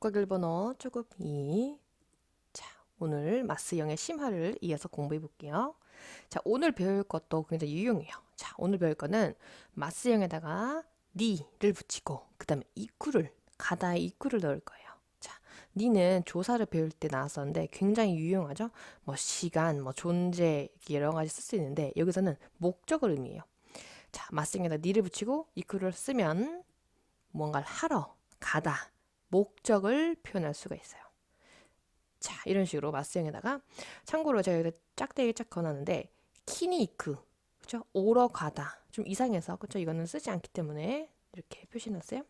독학일 번호 조금 2. 자, 오늘 마스형의 심화를 이어서 공부해 볼게요. 자, 오늘 배울 것도 굉장히 유용해요. 자, 오늘 배울 거는 마스형에다가 니를 붙이고 그 다음에 이쿠를 가다에 이쿠를 넣을 거예요. 자, 니는 조사를 배울 때 나왔었는데 굉장히 유용하죠. 뭐 시간, 뭐 존재 여러 가지 쓸 수 있는데 여기서는 목적을 의미해요. 자, 마스형에다 니를 붙이고 이쿠를 쓰면 뭔가를 하러 가다 목적을 표현할 수가 있어요. 자, 이런 식으로 마스형에다가 참고로 제가 여기다 짝대기 짝 걸어놨는데 키니크 그죠? 오러 가다 좀 이상해서 그죠? 이거는 쓰지 않기 때문에 이렇게 표시해놨어요.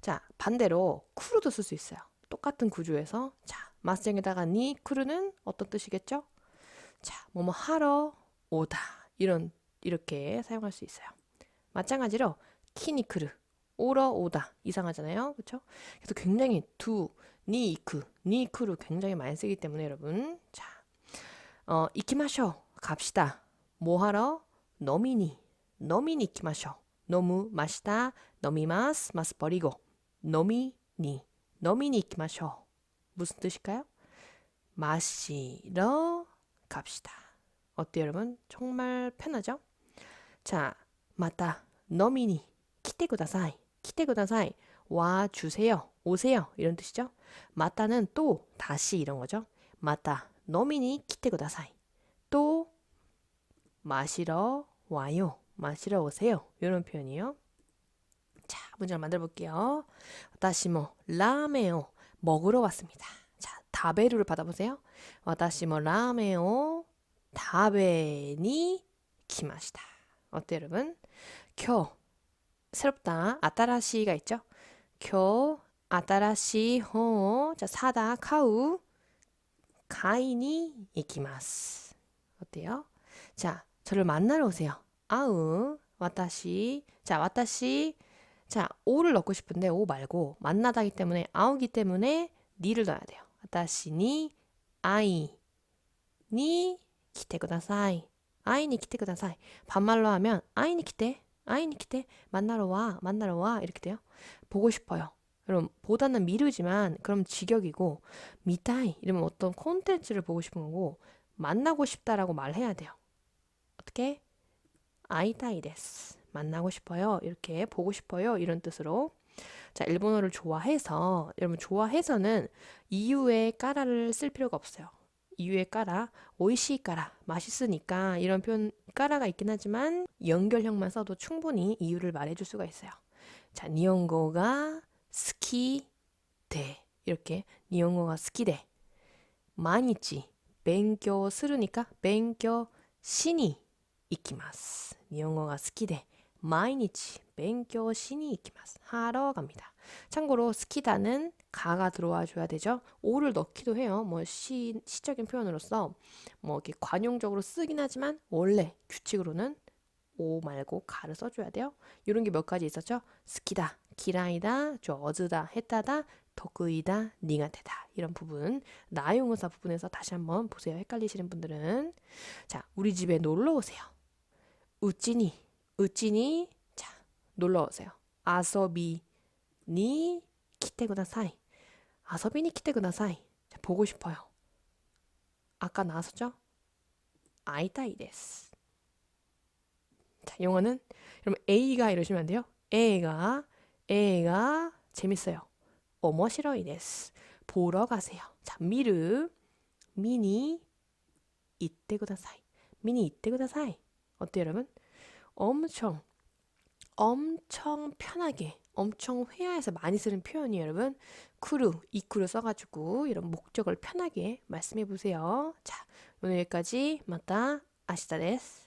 자, 반대로 쿠르도 쓸 수 있어요. 똑같은 구조에서 자, 마스형에다가 니 쿠르는 어떤 뜻이겠죠? 자, 뭐뭐 하러 오다 이런 이렇게 사용할 수 있어요. 마찬가지로 키니크르 오러 오다 이상하잖아요. 그렇죠 그래서 굉장히 두 니 이크 니 이크를 굉장히 많이 쓰기 때문에 여러분. 자 어, 이키마쇼 갑시다. 뭐 하러? 너미니. 너미니 이키마쇼. 너무 마시다. 너미마스 마스 버리고. 너미니. 너미니 이키마쇼. 무슨 뜻일까요? 마시러 갑시다. 어때요 여러분? 정말 편하죠? 자 맞다. 너미니. 키테 구다사이 키테고다사이 와 주세요 오세요 이런 뜻이죠. 마타는 또 다시 이런 거죠. 마타 노미니 키테고다사이 또 마시러 와요 마시러 오세요 이런 표현이에요. 자 문제를 만들어 볼게요. 다시모 라메오 먹으러 왔습니다. 자 다베루를 받아보세요. 와다시모 라메오 다베니 키마시다. 어때 여러분? 겨 새롭다 아따라시가 있죠. 교 아따라시 호 자, 사다 카우 가이니 이키마스. 어때요? 자, 저를 만나러 오세요. 아우 와타시 자, 와타시 자, 오를 넣고 싶은데 오 말고 만나다기 때문에 아우기 때문에 니를 넣어야 돼요. 와타시니 아이 니 키테 쿠다사이. 아이니 키테 쿠다사이. 반말로 하면 아이니 키테 아이니키테. 만나러 와 만나러 와. 이렇게 돼요. 보고 싶어요. 그럼 보다는 미루지만 그럼 직역이고 미타이 이러면 어떤 콘텐츠를 보고 싶은 거고 만나고 싶다라고 말해야 돼요. 어떻게? 아이타이 데스. 만나고 싶어요. 이렇게 보고 싶어요. 이런 뜻으로. 자 일본어를 좋아해서 여러분 좋아해서는 이유에 까라를 쓸 필요가 없어요. 이유에 까라, 오이시 까라, 맛있으니까 이런 표현 까라가 있긴 하지만 연결형만 써도 충분히 이유를 말해줄 수가 있어요. 자, 니온고가 스키 대. 이렇게 니온고가 스키 대. 마니치 대. 마이 시니 이키마스. 하러 갑니다. 참고로 스키다는 가가 들어와 줘야 되죠. 오를 넣기도 해요. 뭐 시, 시적인 표현으로서 뭐 이렇게 관용적으로 쓰긴 하지만 원래 규칙으로는 오 말고 가를 써줘야 돼요. 이런 게 몇 가지 있었죠. 스키다, 기라이다, 저즈다, 했다다, 덕의다, 닝아테다 이런 부분 나용의사 부분에서 다시 한번 보세요. 헷갈리시는 분들은 자 우리 집에 놀러 오세요. 우찌니, 우찌니 자 놀러 오세요. 아서비니 키테 구다사이. 자, 보고 싶어요. 아까 나왔었죠? 아이타이 데스. 자, 영어는 여러분 A가 이러시면 안 돼요. A가 A가 재밌어요. 오모시로이 데스. 보러 가세요. 자, 미르 미니 이때 구다사이. 미니 이때 구다사이. 어때요, 여러분? 엄청 엄청 편하게 엄청 회화해서 많이 쓰는 표현이 여러분 쿠루, 이쿠를 써가지고 이런 목적을 편하게 말씀해 보세요. 자, 오늘 여기까지 맞다 아시다 데스.